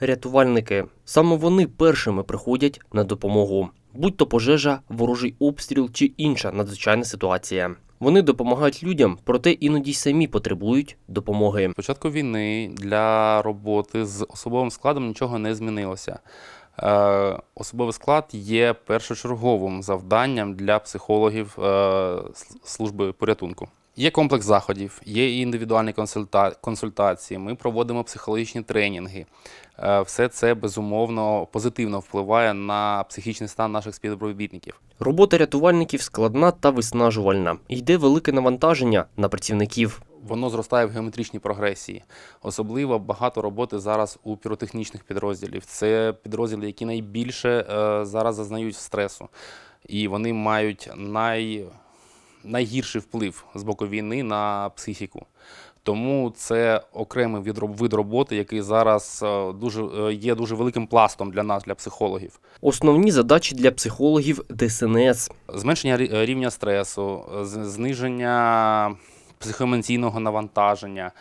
Рятувальники саме вони першими приходять на допомогу, будь то пожежа, ворожий обстріл чи інша надзвичайна ситуація. Вони допомагають людям, проте іноді й самі потребують допомоги. Початку війни для роботи з особовим складом нічого не змінилося. Е, особовий склад є першочерговим завданням для психологів е, служби порятунку. Є комплекс заходів, є індивідуальні консульта- консультації. Ми проводимо психологічні тренінги. Е, все це безумовно позитивно впливає на психічний стан наших співробітників. Робота рятувальників складна та виснажувальна. Йде велике навантаження на працівників. Воно зростає в геометричній прогресії. Особливо багато роботи зараз у піротехнічних підрозділів. Це підрозділи, які найбільше е, зараз зазнають стресу, і вони мають най, найгірший вплив з боку війни на психіку. Тому це окремий вид роботи, який зараз е, дуже е, є дуже великим пластом для нас, для психологів. Основні задачі для психологів ДСНС. Зменшення рівня стресу, зниження психоемоційного навантаження,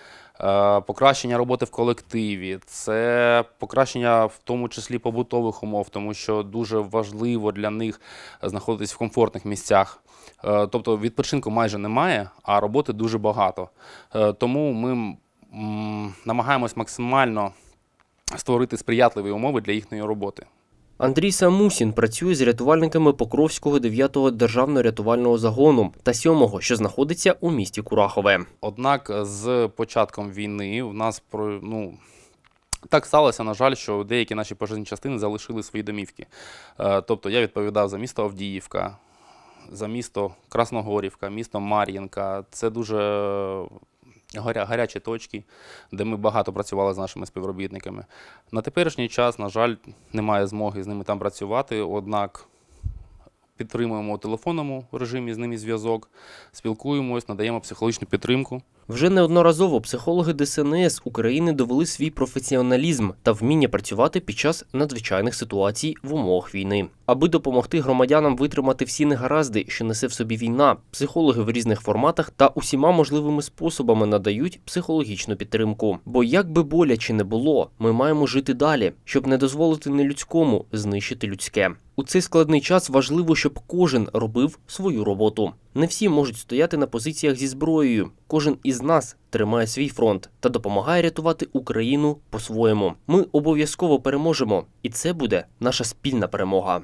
покращення роботи в колективі, це покращення в тому числі побутових умов, тому що дуже важливо для них знаходитись в комфортних місцях. Е, Тобто відпочинку майже немає, а роботи дуже багато. Е, Тому ми намагаємось максимально створити сприятливі умови для їхньої роботи. Андрій Самусін працює з рятувальниками Покровського 9-го державного рятувального загону та 7-го, що знаходиться у місті Курахове. Однак з початком війни в нас про ну. Так сталося, на жаль, що деякі наші пожежні частини залишили свої домівки. Е, Тобто я відповідав за місто Авдіївка, за місто Красногорівка, місто Мар'їнка. Це дуже гарячі точки, де ми багато працювали з нашими співробітниками. На теперішній час, на жаль, немає змоги з ними там працювати, однак підтримуємо у телефонному режимі з ними зв'язок, спілкуємось, надаємо психологічну підтримку. Вже неодноразово психологи ДСНС України довели свій професіоналізм та вміння працювати під час надзвичайних ситуацій в умовах війни. Аби допомогти громадянам витримати всі негаразди, що несе в собі війна, психологи в різних форматах та усіма можливими способами надають психологічну підтримку. Бо як би боляче не було, ми маємо жити далі, щоб не дозволити нелюдському знищити людське. У цей складний час важливо, щоб кожен робив свою роботу. Не всі можуть стояти на позиціях зі зброєю. Кожен із нас тримає свій фронт та допомагає рятувати Україну по-своєму. Ми обов'язково переможемо, і це буде наша спільна перемога.